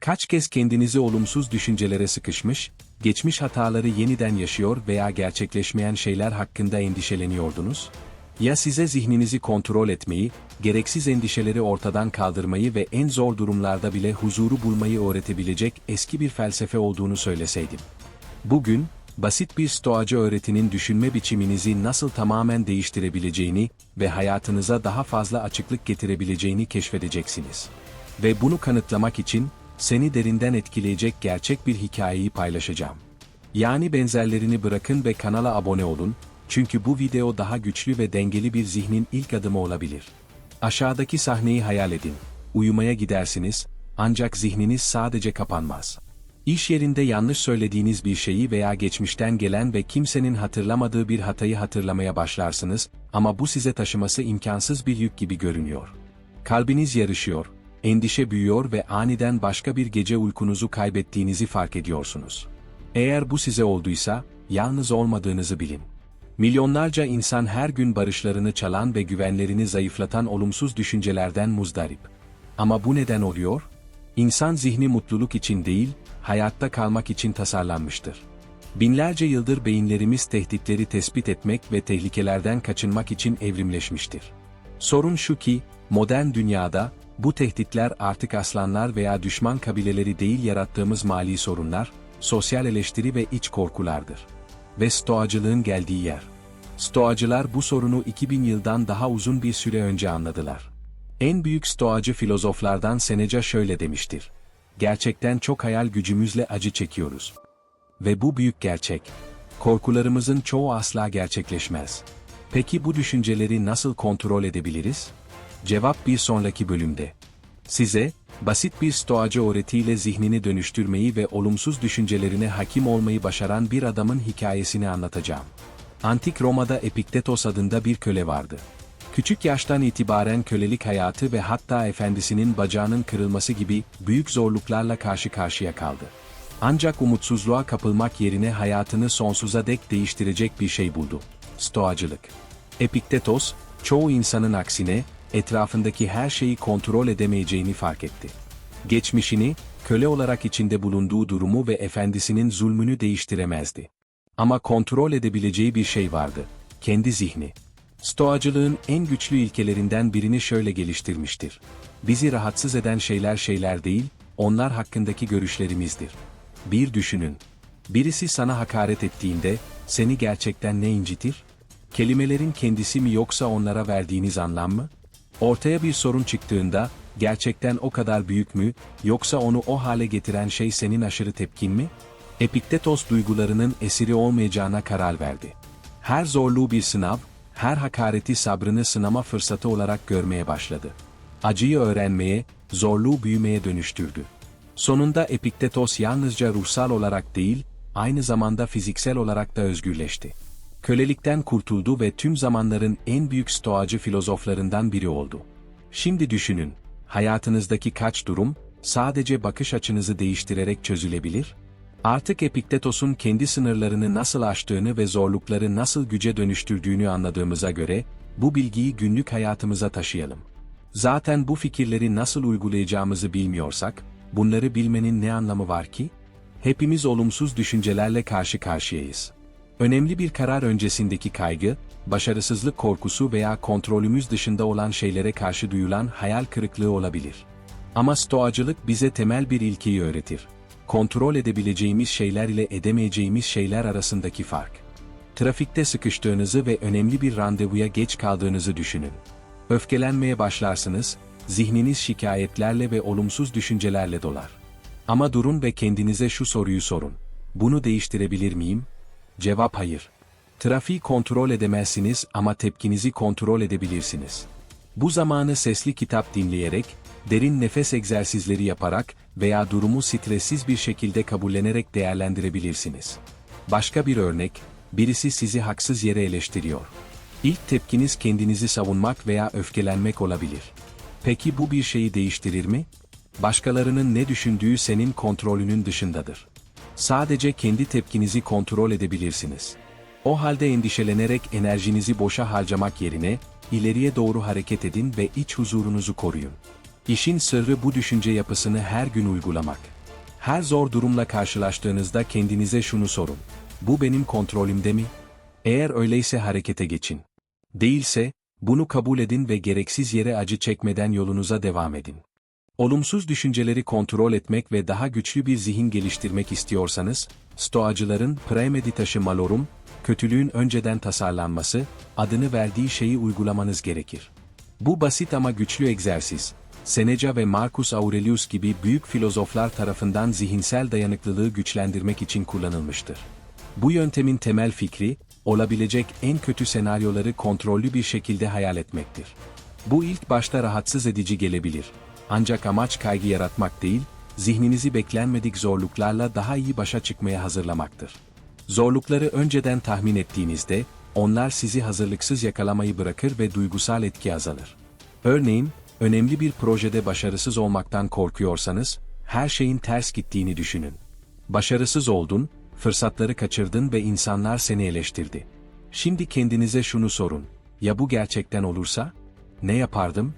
Kaç kez kendinizi olumsuz düşüncelere sıkışmış, geçmiş hataları yeniden yaşıyor veya gerçekleşmeyen şeyler hakkında endişeleniyordunuz? Ya size zihninizi kontrol etmeyi, gereksiz endişeleri ortadan kaldırmayı ve en zor durumlarda bile huzuru bulmayı öğretebilecek eski bir felsefe olduğunu söyleseydim? Bugün, basit bir stoacı öğretinin düşünme biçiminizi nasıl tamamen değiştirebileceğini ve hayatınıza daha fazla açıklık getirebileceğini keşfedeceksiniz. Ve bunu kanıtlamak için, seni derinden etkileyecek gerçek bir hikayeyi paylaşacağım. Yani benzerlerini bırakın ve kanala abone olun, çünkü bu video daha güçlü ve dengeli bir zihnin ilk adımı olabilir. Aşağıdaki sahneyi hayal edin. Uyumaya gidersiniz, ancak zihniniz sadece kapanmaz. İş yerinde yanlış söylediğiniz bir şeyi veya geçmişten gelen ve kimsenin hatırlamadığı bir hatayı hatırlamaya başlarsınız ama bu size taşıması imkansız bir yük gibi görünüyor. Kalbiniz yarışıyor, endişe büyüyor ve aniden başka bir gece uykunuzu kaybettiğinizi fark ediyorsunuz. Eğer bu size olduysa, yalnız olmadığınızı bilin. Milyonlarca insan her gün barışlarını çalan ve güvenlerini zayıflatan olumsuz düşüncelerden muzdarip. Ama bu neden oluyor? İnsan zihni mutluluk için değil, hayatta kalmak için tasarlanmıştır. Binlerce yıldır beyinlerimiz tehditleri tespit etmek ve tehlikelerden kaçınmak için evrimleşmiştir. Sorun şu ki, modern dünyada, bu tehditler artık aslanlar veya düşman kabileleri değil yarattığımız mali sorunlar, sosyal eleştiri ve iç korkulardır. Ve stoacılığın geldiği yer. Stoacılar bu sorunu 2000 yıldan daha uzun bir süre önce anladılar. En büyük stoacı filozoflardan Seneca şöyle demiştir. Gerçekten çok hayal gücümüzle acı çekiyoruz. Ve bu büyük gerçek. Korkularımızın çoğu asla gerçekleşmez. Peki bu düşünceleri nasıl kontrol edebiliriz? Cevap bir sonraki bölümde. Size, basit bir stoacı öğretiyle zihnini dönüştürmeyi ve olumsuz düşüncelerine hakim olmayı başaran bir adamın hikayesini anlatacağım. Antik Roma'da Epiktetos adında bir köle vardı. Küçük yaştan itibaren kölelik hayatı ve hatta efendisinin bacağının kırılması gibi büyük zorluklarla karşı karşıya kaldı. Ancak umutsuzluğa kapılmak yerine hayatını sonsuza dek değiştirecek bir şey buldu. Stoacılık. Epiktetos, çoğu insanın aksine, etrafındaki her şeyi kontrol edemeyeceğini fark etti. Geçmişini, köle olarak içinde bulunduğu durumu ve efendisinin zulmünü değiştiremezdi. Ama kontrol edebileceği bir şey vardı. Kendi zihni. Stoacılığın en güçlü ilkelerinden birini şöyle geliştirmiştir. Bizi rahatsız eden şeyler şeyler değil, onlar hakkındaki görüşlerimizdir. Bir düşünün. Birisi sana hakaret ettiğinde, seni gerçekten ne incitir? Kelimelerin kendisi mi yoksa onlara verdiğiniz anlam mı? Ortaya bir sorun çıktığında, gerçekten o kadar büyük mü, yoksa onu o hale getiren şey senin aşırı tepkin mi? Epiktetos duygularının esiri olmayacağına karar verdi. Her zorluğu bir sınav, her hakareti sabrını sınama fırsatı olarak görmeye başladı. Acıyı öğrenmeye, zorluğu büyümeye dönüştürdü. Sonunda Epiktetos yalnızca ruhsal olarak değil, aynı zamanda fiziksel olarak da özgürleşti. Kölelikten kurtuldu ve tüm zamanların en büyük stoacı filozoflarından biri oldu. Şimdi düşünün, hayatınızdaki kaç durum, sadece bakış açınızı değiştirerek çözülebilir? Artık Epiktetos'un kendi sınırlarını nasıl aştığını ve zorlukları nasıl güce dönüştürdüğünü anladığımıza göre, bu bilgiyi günlük hayatımıza taşıyalım. Zaten bu fikirleri nasıl uygulayacağımızı bilmiyorsak, bunları bilmenin ne anlamı var ki? Hepimiz olumsuz düşüncelerle karşı karşıyayız. Önemli bir karar öncesindeki kaygı, başarısızlık korkusu veya kontrolümüz dışında olan şeylere karşı duyulan hayal kırıklığı olabilir. Ama stoacılık bize temel bir ilkeyi öğretir. Kontrol edebileceğimiz şeyler ile edemeyeceğimiz şeyler arasındaki fark. Trafikte sıkıştığınızı ve önemli bir randevuya geç kaldığınızı düşünün. Öfkelenmeye başlarsınız, zihniniz şikayetlerle ve olumsuz düşüncelerle dolar. Ama durun ve kendinize şu soruyu sorun. Bunu değiştirebilir miyim? Cevap hayır. Trafiği kontrol edemezsiniz ama tepkinizi kontrol edebilirsiniz. Bu zamanı sesli kitap dinleyerek, derin nefes egzersizleri yaparak veya durumu stressiz bir şekilde kabullenerek değerlendirebilirsiniz. Başka bir örnek, birisi sizi haksız yere eleştiriyor. İlk tepkiniz kendinizi savunmak veya öfkelenmek olabilir. Peki bu bir şeyi değiştirir mi? Başkalarının ne düşündüğü senin kontrolünün dışındadır. Sadece kendi tepkinizi kontrol edebilirsiniz. O halde endişelenerek enerjinizi boşa harcamak yerine, ileriye doğru hareket edin ve iç huzurunuzu koruyun. İşin sırrı bu düşünce yapısını her gün uygulamak. Her zor durumla karşılaştığınızda kendinize şunu sorun. Bu benim kontrolümde mi? Eğer öyleyse harekete geçin. Değilse, bunu kabul edin ve gereksiz yere acı çekmeden yolunuza devam edin. Olumsuz düşünceleri kontrol etmek ve daha güçlü bir zihin geliştirmek istiyorsanız, Stoacıların premeditaşı malorum, kötülüğün önceden tasarlanması, adını verdiği şeyi uygulamanız gerekir. Bu basit ama güçlü egzersiz, Seneca ve Marcus Aurelius gibi büyük filozoflar tarafından zihinsel dayanıklılığı güçlendirmek için kullanılmıştır. Bu yöntemin temel fikri, olabilecek en kötü senaryoları kontrollü bir şekilde hayal etmektir. Bu ilk başta rahatsız edici gelebilir. Ancak amaç kaygı yaratmak değil, zihninizi beklenmedik zorluklarla daha iyi başa çıkmaya hazırlamaktır. Zorlukları önceden tahmin ettiğinizde, onlar sizi hazırlıksız yakalamayı bırakır ve duygusal etki azalır. Örneğin, önemli bir projede başarısız olmaktan korkuyorsanız, her şeyin ters gittiğini düşünün. Başarısız oldun, fırsatları kaçırdın ve insanlar seni eleştirdi. Şimdi kendinize şunu sorun, ya bu gerçekten olursa? Ne yapardım?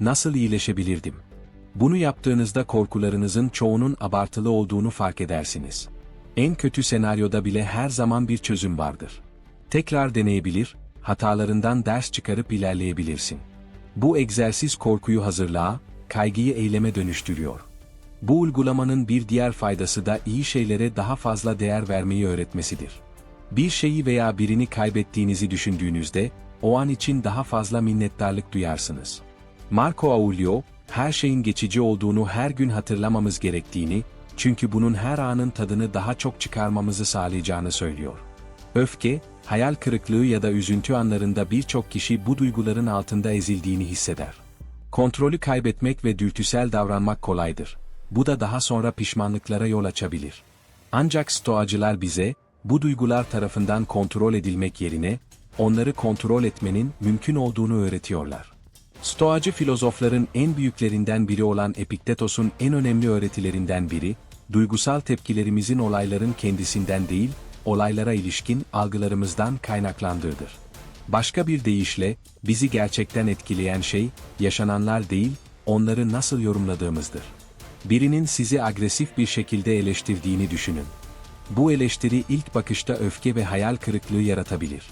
Nasıl iyileşebilirdim? Bunu yaptığınızda korkularınızın çoğunun abartılı olduğunu fark edersiniz. En kötü senaryoda bile her zaman bir çözüm vardır. Tekrar deneyebilir, hatalarından ders çıkarıp ilerleyebilirsin. Bu egzersiz korkuyu hazırlığa, kaygıyı eyleme dönüştürüyor. Bu uygulamanın bir diğer faydası da iyi şeylere daha fazla değer vermeyi öğretmesidir. Bir şeyi veya birini kaybettiğinizi düşündüğünüzde, o an için daha fazla minnettarlık duyarsınız. Marco Aurelio, her şeyin geçici olduğunu her gün hatırlamamız gerektiğini, çünkü bunun her anın tadını daha çok çıkarmamızı sağlayacağını söylüyor. Öfke, hayal kırıklığı ya da üzüntü anlarında birçok kişi bu duyguların altında ezildiğini hisseder. Kontrolü kaybetmek ve dürtüsel davranmak kolaydır. Bu da daha sonra pişmanlıklara yol açabilir. Ancak stoacılar bize, bu duygular tarafından kontrol edilmek yerine, onları kontrol etmenin mümkün olduğunu öğretiyorlar. Stoacı filozofların en büyüklerinden biri olan Epiktetos'un en önemli öğretilerinden biri, duygusal tepkilerimizin olayların kendisinden değil, olaylara ilişkin algılarımızdan kaynaklandığıdır. Başka bir deyişle, bizi gerçekten etkileyen şey, yaşananlar değil, onları nasıl yorumladığımızdır. Birinin sizi agresif bir şekilde eleştirdiğini düşünün. Bu eleştiri ilk bakışta öfke ve hayal kırıklığı yaratabilir.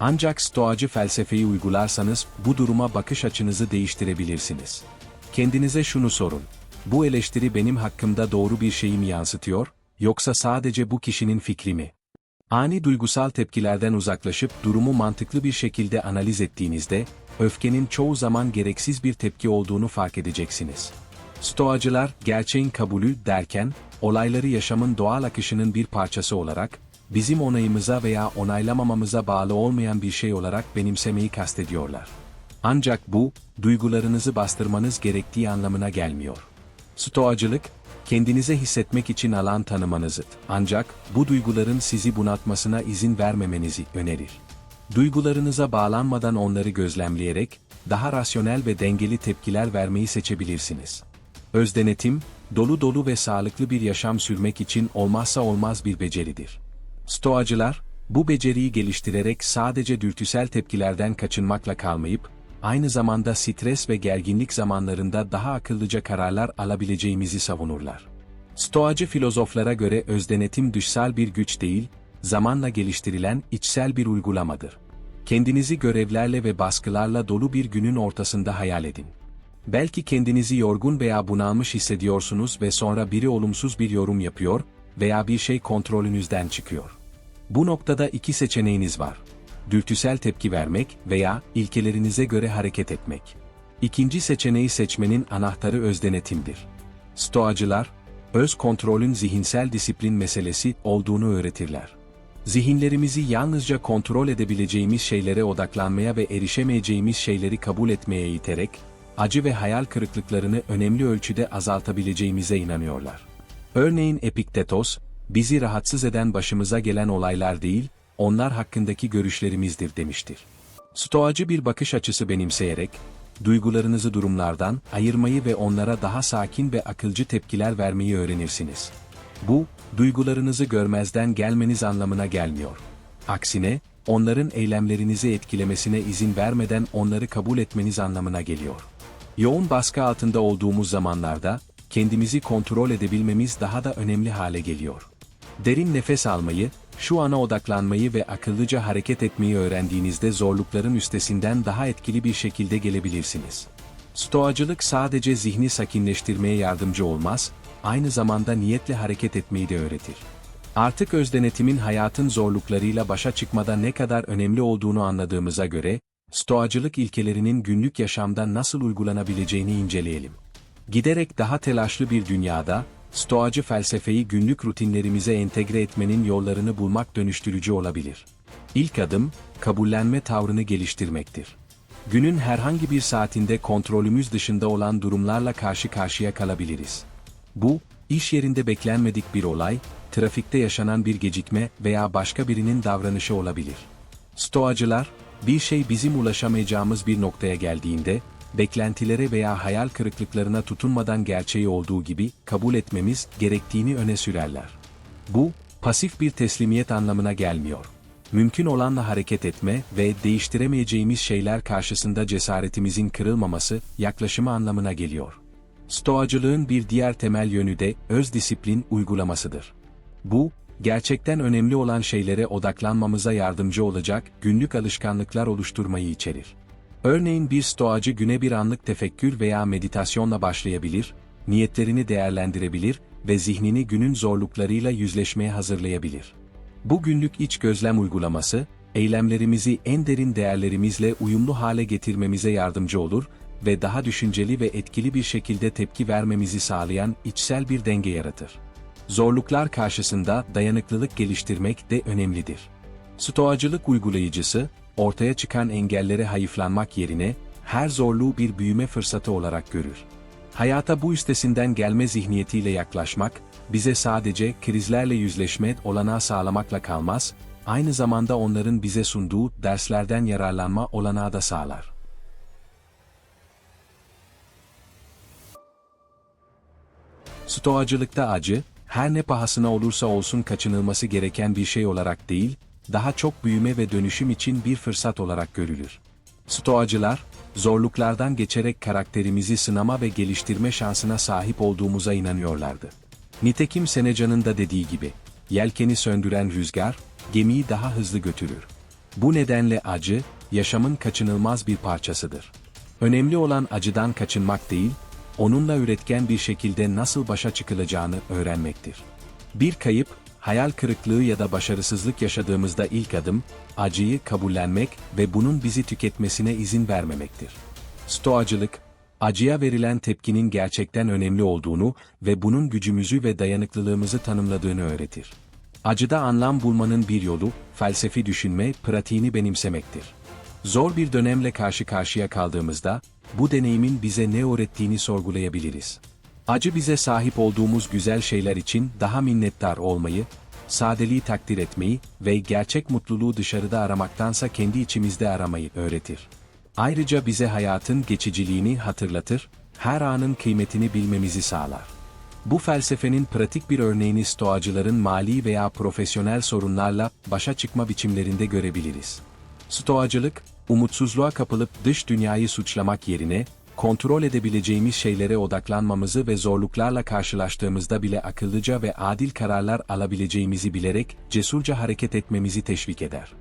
Ancak stoacı felsefeyi uygularsanız bu duruma bakış açınızı değiştirebilirsiniz. Kendinize şunu sorun. Bu eleştiri benim hakkımda doğru bir şeyi mi yansıtıyor, yoksa sadece bu kişinin fikri mi? Ani duygusal tepkilerden uzaklaşıp durumu mantıklı bir şekilde analiz ettiğinizde, öfkenin çoğu zaman gereksiz bir tepki olduğunu fark edeceksiniz. Stoacılar, gerçeğin kabulü derken, olayları yaşamın doğal akışının bir parçası olarak, bizim onayımıza veya onaylamamamıza bağlı olmayan bir şey olarak benimsemeyi kastediyorlar. Ancak bu, duygularınızı bastırmanız gerektiği anlamına gelmiyor. Stoacılık, kendinize hissetmek için alan tanımanızı, ancak bu duyguların sizi bunaltmasına izin vermemenizi önerir. Duygularınıza bağlanmadan onları gözlemleyerek, daha rasyonel ve dengeli tepkiler vermeyi seçebilirsiniz. Özdenetim, dolu dolu ve sağlıklı bir yaşam sürmek için olmazsa olmaz bir beceridir. Stoacılar, bu beceriyi geliştirerek sadece dürtüsel tepkilerden kaçınmakla kalmayıp, aynı zamanda stres ve gerginlik zamanlarında daha akıllıca kararlar alabileceğimizi savunurlar. Stoacı filozoflara göre özdenetim dışsal bir güç değil, zamanla geliştirilen içsel bir uygulamadır. Kendinizi görevlerle ve baskılarla dolu bir günün ortasında hayal edin. Belki kendinizi yorgun veya bunalmış hissediyorsunuz ve sonra biri olumsuz bir yorum yapıyor veya bir şey kontrolünüzden çıkıyor. Bu noktada iki seçeneğiniz var. Dürtüsel tepki vermek veya ilkelerinize göre hareket etmek. İkinci seçeneği seçmenin anahtarı özdenetimdir. Stoacılar, öz kontrolün zihinsel disiplin meselesi olduğunu öğretirler. Zihinlerimizi yalnızca kontrol edebileceğimiz şeylere odaklanmaya ve erişemeyeceğimiz şeyleri kabul etmeye iterek, acı ve hayal kırıklıklarını önemli ölçüde azaltabileceğimize inanıyorlar. Örneğin Epiktetos, bizi rahatsız eden başımıza gelen olaylar değil, onlar hakkındaki görüşlerimizdir demiştir. Stoacı bir bakış açısı benimseyerek, duygularınızı durumlardan ayırmayı ve onlara daha sakin ve akılcı tepkiler vermeyi öğrenirsiniz. Bu, duygularınızı görmezden gelmeniz anlamına gelmiyor. Aksine, onların eylemlerinizi etkilemesine izin vermeden onları kabul etmeniz anlamına geliyor. Yoğun baskı altında olduğumuz zamanlarda, kendimizi kontrol edebilmemiz daha da önemli hale geliyor. Derin nefes almayı, şu ana odaklanmayı ve akıllıca hareket etmeyi öğrendiğinizde zorlukların üstesinden daha etkili bir şekilde gelebilirsiniz. Stoacılık sadece zihni sakinleştirmeye yardımcı olmaz, aynı zamanda niyetle hareket etmeyi de öğretir. Artık özdenetimin hayatın zorluklarıyla başa çıkmada ne kadar önemli olduğunu anladığımıza göre, stoacılık ilkelerinin günlük yaşamda nasıl uygulanabileceğini inceleyelim. Giderek daha telaşlı bir dünyada, stoacı felsefeyi günlük rutinlerimize entegre etmenin yollarını bulmak dönüştürücü olabilir. İlk adım, kabullenme tavrını geliştirmektir. Günün herhangi bir saatinde kontrolümüz dışında olan durumlarla karşı karşıya kalabiliriz. Bu, iş yerinde beklenmedik bir olay, trafikte yaşanan bir gecikme veya başka birinin davranışı olabilir. Stoacılar, bir şey bizim ulaşamayacağımız bir noktaya geldiğinde, beklentilere veya hayal kırıklıklarına tutunmadan gerçeği olduğu gibi kabul etmemiz gerektiğini öne sürerler. Bu, pasif bir teslimiyet anlamına gelmiyor. Mümkün olanla hareket etme ve değiştiremeyeceğimiz şeyler karşısında cesaretimizin kırılmaması yaklaşımı anlamına geliyor. Stoacılığın bir diğer temel yönü de öz disiplin uygulamasıdır. Bu, gerçekten önemli olan şeylere odaklanmamıza yardımcı olacak günlük alışkanlıklar oluşturmayı içerir. Örneğin bir stoacı güne bir anlık tefekkür veya meditasyonla başlayabilir, niyetlerini değerlendirebilir ve zihnini günün zorluklarıyla yüzleşmeye hazırlayabilir. Bu günlük iç gözlem uygulaması, eylemlerimizi en derin değerlerimizle uyumlu hale getirmemize yardımcı olur ve daha düşünceli ve etkili bir şekilde tepki vermemizi sağlayan içsel bir denge yaratır. Zorluklar karşısında dayanıklılık geliştirmek de önemlidir. Stoacılık uygulayıcısı, ortaya çıkan engellere hayıflanmak yerine, her zorluğu bir büyüme fırsatı olarak görür. Hayata bu üstesinden gelme zihniyetiyle yaklaşmak, bize sadece krizlerle yüzleşme olanağı sağlamakla kalmaz, aynı zamanda onların bize sunduğu derslerden yararlanma olanağı da sağlar. Stoacılıkta acı, her ne pahasına olursa olsun kaçınılması gereken bir şey olarak değil, daha çok büyüme ve dönüşüm için bir fırsat olarak görülür. Stoacılar, zorluklardan geçerek karakterimizi sınama ve geliştirme şansına sahip olduğumuza inanıyorlardı. Nitekim Senecan'ın da dediği gibi, yelkeni söndüren rüzgar, gemiyi daha hızlı götürür. Bu nedenle acı, yaşamın kaçınılmaz bir parçasıdır. Önemli olan acıdan kaçınmak değil, onunla üretken bir şekilde nasıl başa çıkılacağını öğrenmektir. Bir kayıp, hayal kırıklığı ya da başarısızlık yaşadığımızda ilk adım, acıyı kabullenmek ve bunun bizi tüketmesine izin vermemektir. Stoacılık, acıya verilen tepkinin gerçekten önemli olduğunu ve bunun gücümüzü ve dayanıklılığımızı tanımladığını öğretir. Acıda anlam bulmanın bir yolu, felsefi düşünme, pratiğini benimsemektir. Zor bir dönemle karşı karşıya kaldığımızda, bu deneyimin bize ne öğrettiğini sorgulayabiliriz. Acı bize sahip olduğumuz güzel şeyler için daha minnettar olmayı, sadeliği takdir etmeyi ve gerçek mutluluğu dışarıda aramaktansa kendi içimizde aramayı öğretir. Ayrıca bize hayatın geçiciliğini hatırlatır, her anın kıymetini bilmemizi sağlar. Bu felsefenin pratik bir örneğini stoacıların mali veya profesyonel sorunlarla başa çıkma biçimlerinde görebiliriz. Stoacılık, umutsuzluğa kapılıp dış dünyayı suçlamak yerine, kontrol edebileceğimiz şeylere odaklanmamızı ve zorluklarla karşılaştığımızda bile akıllıca ve adil kararlar alabileceğimizi bilerek cesurca hareket etmemizi teşvik eder.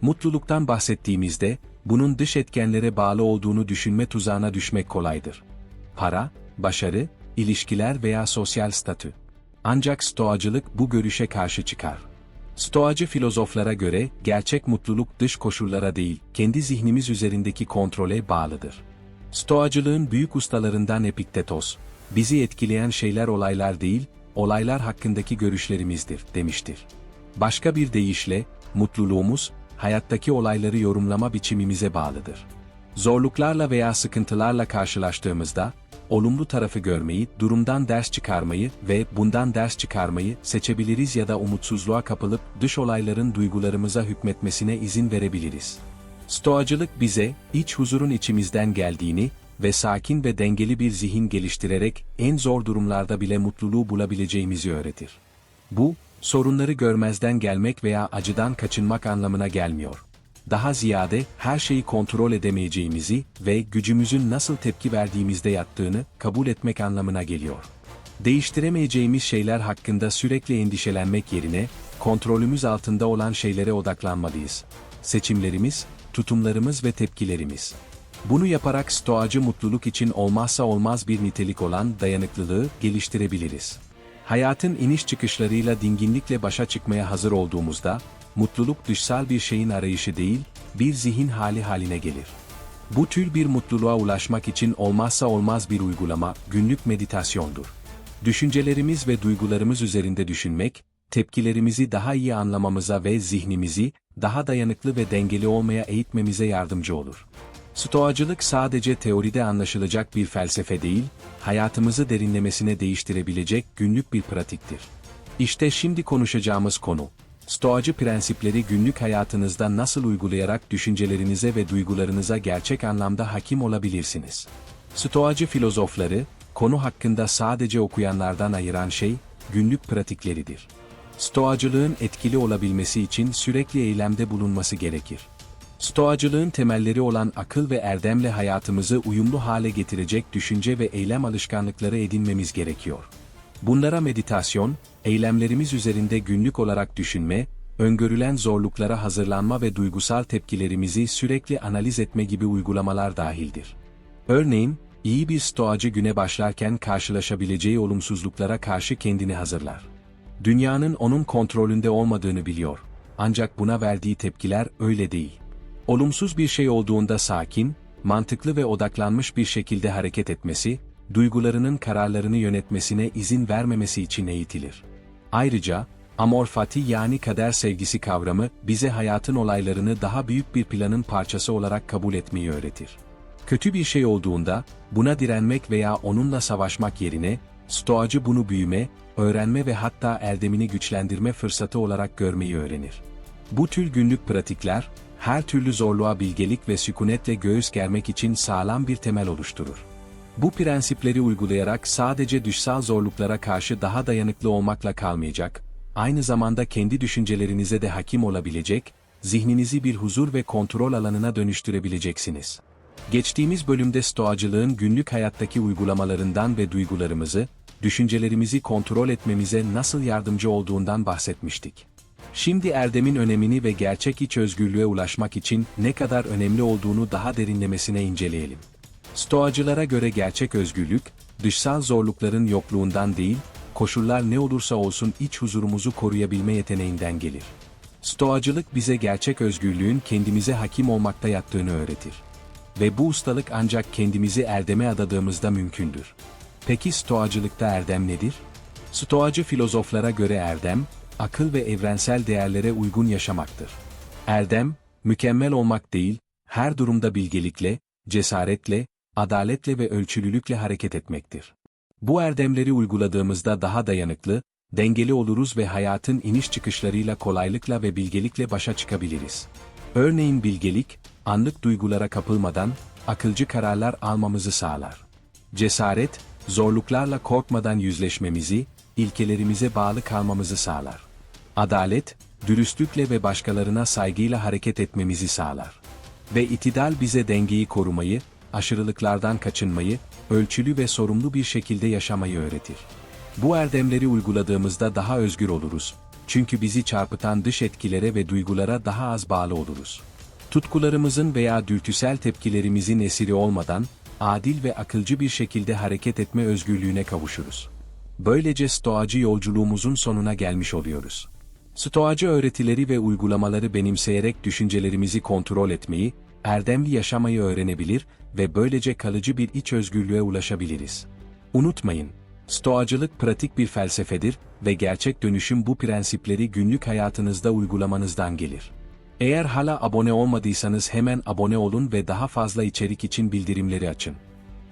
Mutluluktan bahsettiğimizde, bunun dış etkenlere bağlı olduğunu düşünme tuzağına düşmek kolaydır. Para, başarı, ilişkiler veya sosyal statü. Ancak stoacılık bu görüşe karşı çıkar. Stoacı filozoflara göre gerçek mutluluk dış koşullara değil, kendi zihnimiz üzerindeki kontrole bağlıdır. Stoacılığın büyük ustalarından Epiktetos, bizi etkileyen şeyler olaylar değil, olaylar hakkındaki görüşlerimizdir, demiştir. Başka bir deyişle, mutluluğumuz, hayattaki olayları yorumlama biçimimize bağlıdır. Zorluklarla veya sıkıntılarla karşılaştığımızda, olumlu tarafı görmeyi, durumdan ders çıkarmayı ve bundan ders çıkarmayı seçebiliriz ya da umutsuzluğa kapılıp dış olayların duygularımıza hükmetmesine izin verebiliriz. Stoacılık bize, iç huzurun içimizden geldiğini ve sakin ve dengeli bir zihin geliştirerek en zor durumlarda bile mutluluğu bulabileceğimizi öğretir. Bu, sorunları görmezden gelmek veya acıdan kaçınmak anlamına gelmiyor. daha ziyade her şeyi kontrol edemeyeceğimizi ve gücümüzün nasıl tepki verdiğimizde yattığını kabul etmek anlamına geliyor. Değiştiremeyeceğimiz şeyler hakkında sürekli endişelenmek yerine, kontrolümüz altında olan şeylere odaklanmalıyız. Seçimlerimiz, tutumlarımız ve tepkilerimiz. Bunu yaparak stoacı mutluluk için olmazsa olmaz bir nitelik olan dayanıklılığı geliştirebiliriz. Hayatın iniş çıkışlarıyla dinginlikle başa çıkmaya hazır olduğumuzda, mutluluk dışsal bir şeyin arayışı değil, bir zihin hali haline gelir. Bu tür bir mutluluğa ulaşmak için olmazsa olmaz bir uygulama, günlük meditasyondur. Düşüncelerimiz ve duygularımız üzerinde düşünmek, tepkilerimizi daha iyi anlamamıza ve zihnimizi daha dayanıklı ve dengeli olmaya eğitmemize yardımcı olur. Stoacılık sadece teoride anlaşılacak bir felsefe değil, hayatımızı derinlemesine değiştirebilecek günlük bir pratiktir. İşte şimdi konuşacağımız konu. Stoacı prensipleri günlük hayatınızda nasıl uygulayarak düşüncelerinize ve duygularınıza gerçek anlamda hakim olabilirsiniz. Stoacı filozofları, konu hakkında sadece okuyanlardan ayıran şey, günlük pratikleridir. Stoacılığın etkili olabilmesi için sürekli eylemde bulunması gerekir. Stoacılığın temelleri olan akıl ve erdemle hayatımızı uyumlu hale getirecek düşünce ve eylem alışkanlıkları edinmemiz gerekiyor. Bunlara meditasyon, eylemlerimiz üzerinde günlük olarak düşünme, öngörülen zorluklara hazırlanma ve duygusal tepkilerimizi sürekli analiz etme gibi uygulamalar dahildir. Örneğin, iyi bir stoacı güne başlarken karşılaşabileceği olumsuzluklara karşı kendini hazırlar. Dünyanın onun kontrolünde olmadığını biliyor. Ancak buna verdiği tepkiler öyle değil. Olumsuz bir şey olduğunda sakin, mantıklı ve odaklanmış bir şekilde hareket etmesi, duygularının kararlarını yönetmesine izin vermemesi için eğitilir. Ayrıca, amor fati yani kader sevgisi kavramı bize hayatın olaylarını daha büyük bir planın parçası olarak kabul etmeyi öğretir. Kötü bir şey olduğunda, buna direnmek veya onunla savaşmak yerine, stoacı bunu büyüme, öğrenme ve hatta erdemini güçlendirme fırsatı olarak görmeyi öğrenir. Bu tür günlük pratikler, her türlü zorluğa bilgelik ve sükunetle göğüs germek için sağlam bir temel oluşturur. Bu prensipleri uygulayarak sadece dışsal zorluklara karşı daha dayanıklı olmakla kalmayacak, aynı zamanda kendi düşüncelerinize de hakim olabilecek, zihninizi bir huzur ve kontrol alanına dönüştürebileceksiniz. Geçtiğimiz bölümde stoacılığın günlük hayattaki uygulamalarından ve duygularımızı, düşüncelerimizi kontrol etmemize nasıl yardımcı olduğundan bahsetmiştik. Şimdi erdemin önemini ve gerçek iç özgürlüğe ulaşmak için ne kadar önemli olduğunu daha derinlemesine inceleyelim. Stoacılara göre gerçek özgürlük, dışsal zorlukların yokluğundan değil, koşullar ne olursa olsun iç huzurumuzu koruyabilme yeteneğinden gelir. Stoacılık bize gerçek özgürlüğün kendimize hakim olmakta yattığını öğretir. Ve bu ustalık ancak kendimizi erdeme adadığımızda mümkündür. Peki stoacılıkta erdem nedir? Stoacı filozoflara göre erdem, akıl ve evrensel değerlere uygun yaşamaktır. Erdem, mükemmel olmak değil, her durumda bilgelikle, cesaretle, adaletle ve ölçülülükle hareket etmektir. Bu erdemleri uyguladığımızda daha dayanıklı, dengeli oluruz ve hayatın iniş çıkışlarıyla kolaylıkla ve bilgelikle başa çıkabiliriz. Örneğin bilgelik, anlık duygulara kapılmadan, akılcı kararlar almamızı sağlar. Cesaret, zorluklarla korkmadan yüzleşmemizi, ilkelerimize bağlı kalmamızı sağlar. Adalet, dürüstlükle ve başkalarına saygıyla hareket etmemizi sağlar. Ve itidal bize dengeyi korumayı, aşırılıklardan kaçınmayı, ölçülü ve sorumlu bir şekilde yaşamayı öğretir. Bu erdemleri uyguladığımızda daha özgür oluruz. Çünkü bizi çarpıtan dış etkilere ve duygulara daha az bağlı oluruz. Tutkularımızın veya dürtüsel tepkilerimizin esiri olmadan, adil ve akılcı bir şekilde hareket etme özgürlüğüne kavuşuruz. Böylece stoacı yolculuğumuzun sonuna gelmiş oluyoruz. Stoacı öğretileri ve uygulamaları benimseyerek düşüncelerimizi kontrol etmeyi, erdemli yaşamayı öğrenebilir ve böylece kalıcı bir iç özgürlüğe ulaşabiliriz. Unutmayın, Stoacılık pratik bir felsefedir ve gerçek dönüşüm bu prensipleri günlük hayatınızda uygulamanızdan gelir. Eğer hala abone olmadıysanız hemen abone olun ve daha fazla içerik için bildirimleri açın.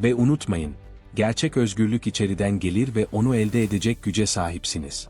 Ve unutmayın, gerçek özgürlük içeriden gelir ve onu elde edecek güce sahipsiniz.